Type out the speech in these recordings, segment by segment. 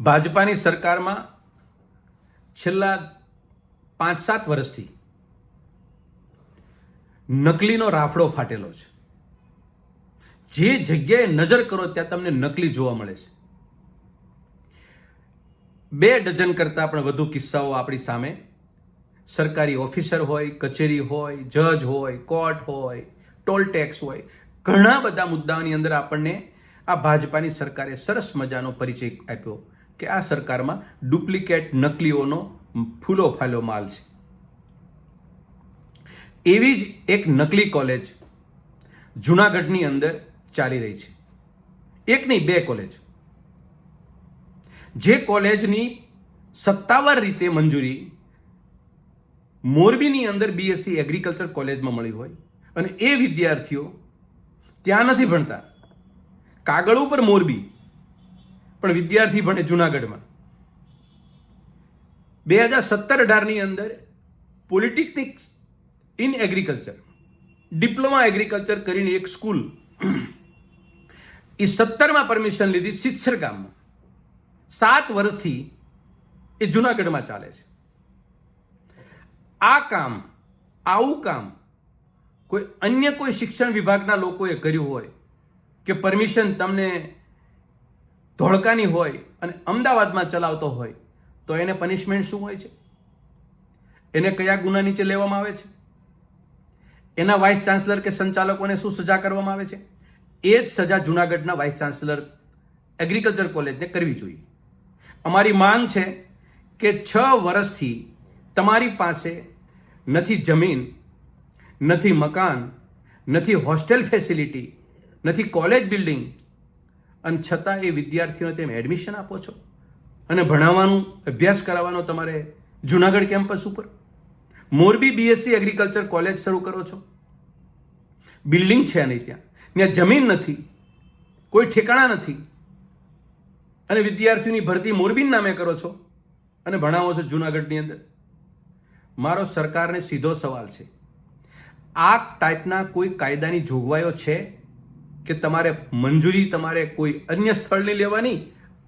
ભાજપાની સરકારમાં છેલ્લા પાંચ સાત વર્ષથી નકલીનો રાફડો ફાટેલો છે. જે જગ્યાએ નજર કરો ત્યાં તમને નકલી જોવા મળે છે. બે ડઝન કરતાં પણ વધુ કિસ્સાઓ આપણી સામે. સરકારી ઓફિસર હોય, કચેરી હોય, જજ હોય, કોર્ટ હોય, ટોલ ટેક્સ હોય. ઘણા બધા મુદ્દાઓની અંદર આપણને આ ભાજપાની સરકારે સરસ મજાનો પરિચય આપ્યો. કે આ સરકારમાં ડુપ્લિકેટ નકલીઓનો ફૂલો ફાલો માલ છે. એવી જ એક નકલી કોલેજ જુનાગઢની અંદર ચાલી રહી છે. એક નહીં, બે કોલેજ. જે કોલેજની સત્તાવાર રીતે મંજૂરી મોરબીની અંદર બીએસસી એગ્રીકલ્ચર કોલેજમાં મળી હોય અને એ વિદ્યાર્થીઓ ત્યાં નથી ભણતા. કાગળ ઉપર મોરબી પણ વિદ્યાર્થી ભણે જુનાગઢમાં. બે હજાર સત્તર અઢારની અંદર polytechnic in agriculture, diploma agriculture કરીને એક સ્કૂલ, એ સત્તરમાં પરમિશન લીધી સિત્સર ગામમાં. સાત વર્ષથી એ જુનાગઢમાં ચાલે છે. આ કામ, આવું કામ, કોઈ અન્ય કોઈ શિક્ષણ વિભાગના લોકોએ કર્યું હોય કે પરમિશન તમને ધોળકાની હોય અને અમદાવાદમાં ચલાવતો હોય, તો એને પનિશમેન્ટ શું હોય છે? એને કયા ગુના નીચે લેવામાં આવે છે? એના વાઇસ ચાન્સલર કે સંચાલકોને શું સજા કરવામાં આવે છે? એ જ સજા જુનાગઢના વાઇસ ચાન્સલર એગ્રીકલ્ચર કોલેજને કરવી જોઈએ. અમારી માંગ છે કે છ વર્ષથી તમારી પાસે નથી જમીન, નથી મકાન, નથી હોસ્ટેલ ફેસિલિટી નથી કોલેજ બિલ્ડિંગ અને છતાં એ વિદ્યાર્થીઓને તેમ એડમિશન આપો છો. અને ભણાવવાનું, અભ્યાસ કરાવવાનો તમારે જુનાગઢ કેમ્પસ ઉપર. મોરબી બીએસસી એગ્રીકલ્ચર કોલેજ શરૂ કરો છો. બિલ્ડિંગ છે નહીં ત્યાં. ત્યાં જમીન નથી. કોઈ ઠેકાણા નથી. અને વિદ્યાર્થીઓની ભરતી મોરબીના નામે કરો છો અને ભણાવો છો જુનાગઢની અંદર. મારો સરકારને સીધો સવાલ છે. આ ટાઈપના કોઈ કાયદાની જોગવાઈઓ છે? કે તમારે મંજૂરી તમારે કોઈ અન્ય સ્થળની લેવાની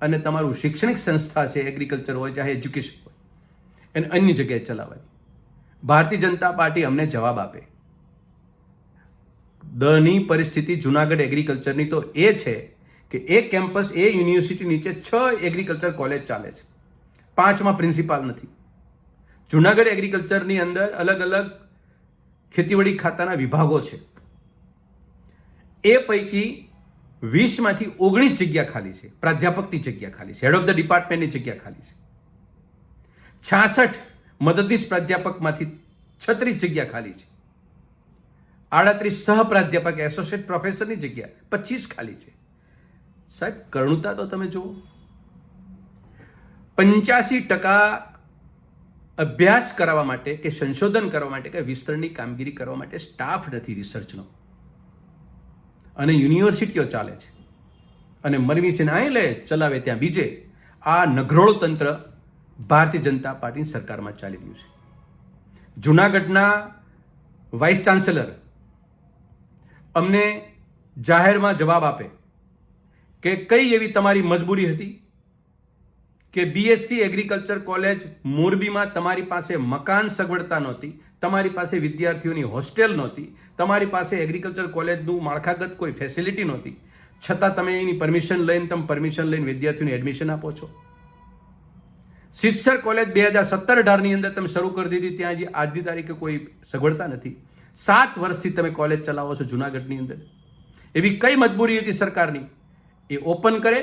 અને તમારું શૈક્ષણિક સંસ્થા છે એગ્રીકલ્ચર હોય, ચાહે એજ્યુકેશન હોય, એને અન્ય જગ્યાએ ચલાવવાની. ભારતીય જનતા પાર્ટી અમને જવાબ આપે. દની પરિસ્થિતિ જુનાગઢ એગ્રીકલ્ચરની તો એ છે કે એ કેમ્પસ એ યુનિવર્સિટી નીચે છ એગ્રીકલ્ચર કોલેજ ચાલે છે. પાંચમાં પ્રિન્સિપાલ નથી. જુનાગઢ એગ્રીકલ્ચરની અંદર અલગ અલગ ખેતીવાડી ખાતાના વિભાગો છે. એ પૈકી વીસમાંથી ઓગણીસ જગ્યા ખાલી છે. પ્રાધ્યાપકની જગ્યા ખાલી છે. હેડ ઓફ ધ ડિપાર્ટમેન્ટની જગ્યા ખાલી છે. છાસઠ મદદનીશ પ્રાધ્યાપકમાંથી છત્રીસ જગ્યા ખાલી છે. આડત્રીસ સહ પ્રાધ્યાપક એસોસિએટ પ્રોફેસરની જગ્યા પચીસ ખાલી છે. સાહેબ, કરુણતા તો તમે જુઓ. પંચ્યાસી ટકા અભ્યાસ કરાવવા માટે કે સંશોધન કરવા માટે કે વિસ્તરણની કામગીરી કરવા માટે સ્ટાફ નથી રિસર્ચનો અને યુનિવર્સિટીઓ ચાલે છે. અને મરવી ને લે ચલાવે ત્યાં બીજે આ નઘરોળ તંત્ર ભારતીય જનતા પાર્ટીની સરકારમાં ચાલી રહ્યું છે. જુનાગઢના વાઇસ ચાન્સેલર અમને જાહેરમાં જવાબ આપે કે કઈ એવી તમારી મજબૂરી હતી? કે બીએસસી એગ્રીકલ્ચર કોલેજ મોરબીમાં તમારી પાસે મકાન સગવડતા નહોતી, તમારી પાસે વિદ્યાર્થીઓની હોસ્ટેલ નહોતી, તમારી પાસે એગ્રીકલ્ચર કોલેજનું માળખાગત કોઈ ફેસિલિટી નહોતી. છતાં તમે એની પરમિશન લઈને, તમે પરમિશન લઈને વિદ્યાર્થીઓને એડમિશન આપો છો. સિત્સર કોલેજ બે હજાર સત્તર અઢારની અંદર તમે શરૂ કરી દીધી, ત્યાં જે આજની તારીખે કોઈ સગવડતા નથી. સાત વર્ષથી તમે કોલેજ ચલાવો છો જુનાગઢની અંદર. એવી કઈ મજબૂરી હતી સરકારની? એ ઓપન કરે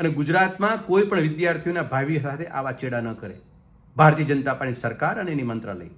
અને ગુજરાતમાં કોઈ પણ વિદ્યાર્થીઓના ભાવિ સાથે આવા ચેડા ન કરે. ભારતીય જનતા પાર્ટી સરકાર અને એની મંત્રાલય.